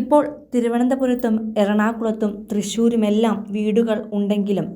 ഇപ്പോൾ തിരുവനന്തപുരത്തും എറണാകുളത്തും തൃശ്ശൂരുമെല്ലാം വീടുകൾ ഉണ്ടെങ്കിലും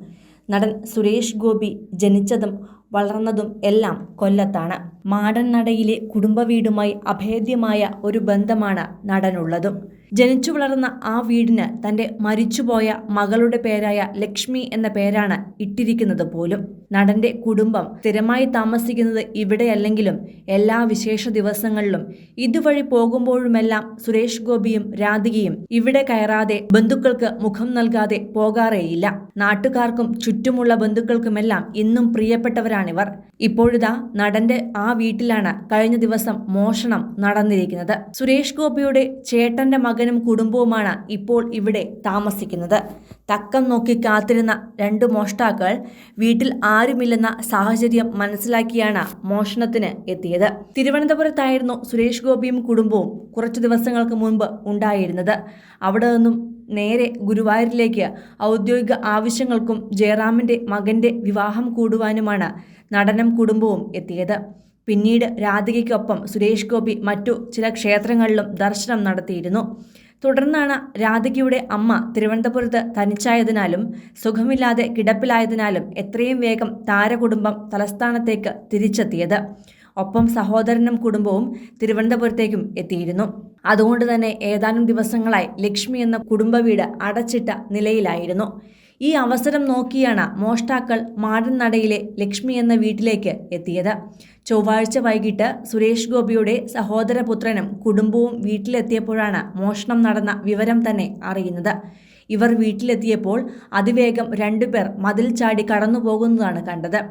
നടൻ സുരേഷ് ഗോപി ജനിച്ചതും വളർന്നതും എല്ലാം കൊല്ലത്താണ്. മാടൻ നടയിലെ കുടുംബവീടുമായി അഭേദ്യമായ ഒരു ബന്ധമാണ് നടനുള്ളതും. ജനിച്ചു വളർന്ന ആ വീടിന് തന്റെ മരിച്ചുപോയ മകളുടെ പേരായ ലക്ഷ്മി എന്ന പേരാണ് ഇട്ടിരിക്കുന്നത് പോലും. നടന്റെ കുടുംബം സ്ഥിരമായി താമസിക്കുന്നത് ഇവിടെയല്ലെങ്കിലും എല്ലാ വിശേഷ ദിവസങ്ങളിലും ഇതുവഴി പോകുമ്പോഴുമെല്ലാം സുരേഷ് ഗോപിയും രാധികയും ഇവിടെ കയറാതെ ബന്ധുക്കൾക്ക് മുഖം നൽകാതെ പോകാറേയില്ല. നാട്ടുകാർക്കും ചുറ്റുമുള്ള ബന്ധുക്കൾക്കുമെല്ലാം ഇന്നും പ്രിയപ്പെട്ടവരാണിവർ. ഇപ്പോഴിതാ നടന്റെ ആ വീട്ടിലാണ് കഴിഞ്ഞ ദിവസം മോഷണം നടന്നിരിക്കുന്നത്. സുരേഷ് ഗോപിയുടെ ചേട്ടന്റെ മകനും കുടുംബവുമാണ് ഇപ്പോൾ ഇവിടെ താമസിക്കുന്നത്. തക്കം നോക്കി കാത്തിരുന്ന രണ്ട് മോഷ്ടാക്കൾ വീട്ടിൽ ആരുമില്ലെന്ന സാഹചര്യം മനസ്സിലാക്കിയാണ് മോഷണത്തിന് എത്തിയത്. തിരുവനന്തപുരത്തായിരുന്നു സുരേഷ് ഗോപിയും കുടുംബവും കുറച്ചു ദിവസങ്ങൾക്ക് മുൻപ് ഉണ്ടായിരുന്നത്. അവിടെ നിന്നും നേരെ ഗുരുവായൂരിലേക്ക് ഔദ്യോഗിക ആവശ്യങ്ങൾക്കും ജയറാമിന്റെ മകന്റെ വിവാഹം കൂടുവാനുമാണ് നടനം കുടുംബവും എത്തിയത്. പിന്നീട് രാധികയ്ക്കൊപ്പം സുരേഷ് ഗോപി മറ്റു ചില ക്ഷേത്രങ്ങളിലും ദർശനം നടത്തിയിരുന്നു. തുടർന്നാണ് രാധികയുടെ അമ്മ തിരുവനന്തപുരത്ത് തനിച്ചായതിനാലും സുഖമില്ലാതെ കിടപ്പിലായതിനാലും എത്രയും വേഗം താരകുടുംബം തലസ്ഥാനത്തേക്ക് തിരിച്ചെത്തിയത്. ഒപ്പം സഹോദരനും കുടുംബവും തിരുവനന്തപുരത്തേക്കും എത്തിയിരുന്നു. അതുകൊണ്ട് തന്നെ ഏതാനും ദിവസങ്ങളായി ലക്ഷ്മി എന്ന കുടുംബ വീട് അടച്ചിട്ട നിലയിലായിരുന്നു. ഈ അവസരം നോക്കിയാണ് മോഷ്ടാക്കൾ മാടൻ നടയിലെ ലക്ഷ്മി എന്ന വീട്ടിലേക്ക് എത്തിയത്. ചൊവ്വാഴ്ച വൈകിട്ട് സുരേഷ് ഗോപിയുടെ സഹോദരപുത്രനും കുടുംബവും വീട്ടിലെത്തിയപ്പോഴാണ് മോഷണം നടന്ന വിവരം തന്നെ അറിയുന്നത്. ഇവർ വീട്ടിലെത്തിയപ്പോൾ അതിവേഗം രണ്ടുപേർ മതിൽ ചാടി കടന്നു പോകുന്നതാണ് കണ്ടത്.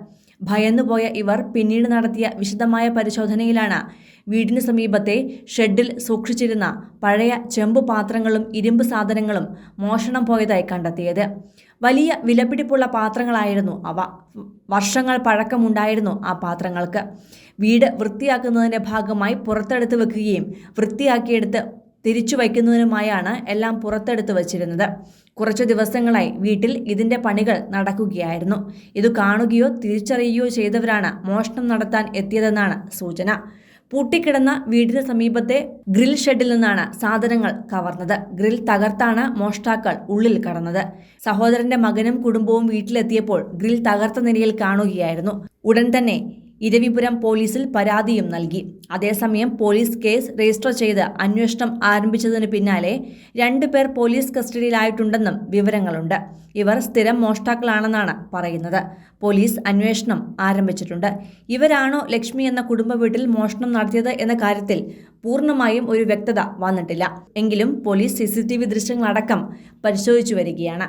ഭയന്നുപോയ ഇവർ പിന്നീട് നടത്തിയ വിശദമായ പരിശോധനയിലാണ് വീടിന് സമീപത്തെ ഷെഡിൽ സൂക്ഷിച്ചിരുന്ന പഴയ ചെമ്പ് പാത്രങ്ങളും ഇരുമ്പ് സാധനങ്ങളും മോഷണം പോയതായി കണ്ടെത്തിയത്. വലിയ വിലപിടിപ്പുള്ള പാത്രങ്ങളായിരുന്നു അവ. വർഷങ്ങൾ പഴക്കമുണ്ടായിരുന്നു ആ പാത്രങ്ങൾക്ക്. വീട് വൃത്തിയാക്കുന്നതിന്റെ ഭാഗമായി പുറത്തെടുത്ത് വെക്കുകയും വൃത്തിയാക്കിയെടുത്ത് തിരിച്ചു വയ്ക്കുന്നതിനുമായാണ് എല്ലാം പുറത്തെടുത്ത് വച്ചിരുന്നത്. കുറച്ചു ദിവസങ്ങളായി വീട്ടിൽ ഇതിന്റെ പണികൾ നടക്കുകയായിരുന്നു. ഇത് കാണുകയോ തിരിച്ചറിയുകയോ ചെയ്തവരാണ് മോഷണം നടത്താൻ എത്തിയതെന്നാണ് സൂചന. പൂട്ടിക്കിടന്ന വീടിന് സമീപത്തെ ഗ്രിൽ ഷെഡിൽ നിന്നാണ് സാധനങ്ങൾ കവർന്നത്. ഗ്രിൽ തകർത്താണ് മോഷ്ടാക്കൾ ഉള്ളിൽ കടന്നത്. സഹോദരന്റെ മകനും കുടുംബവും വീട്ടിലെത്തിയപ്പോൾ ഗ്രിൽ തകർത്ത നിലയിൽ കാണുകയായിരുന്നു. ഉടൻ തന്നെ ഇരവിപുരം പോലീസിൽ പരാതിയും നൽകി. അതേസമയം പോലീസ് കേസ് രജിസ്റ്റർ ചെയ്ത് അന്വേഷണം ആരംഭിച്ചതിന് പിന്നാലെ രണ്ടുപേർ പോലീസ് കസ്റ്റഡിയിലായിട്ടുണ്ടെന്നും വിവരങ്ങളുണ്ട്. ഇവർ സ്ഥിരം മോഷ്ടാക്കളാണെന്നാണ് പറയുന്നത്. പോലീസ് അന്വേഷണം ആരംഭിച്ചിട്ടുണ്ട്. ഇവരാണോ ലക്ഷ്മി എന്ന കുടുംബ വീട്ടിൽ മോഷണം നടത്തിയത് എന്ന കാര്യത്തിൽ പൂർണമായും ഒരു വ്യക്തത വന്നിട്ടില്ല. എങ്കിലും police C C T V ദൃശ്യങ്ങളടക്കം പരിശോധിച്ചു വരികയാണ്.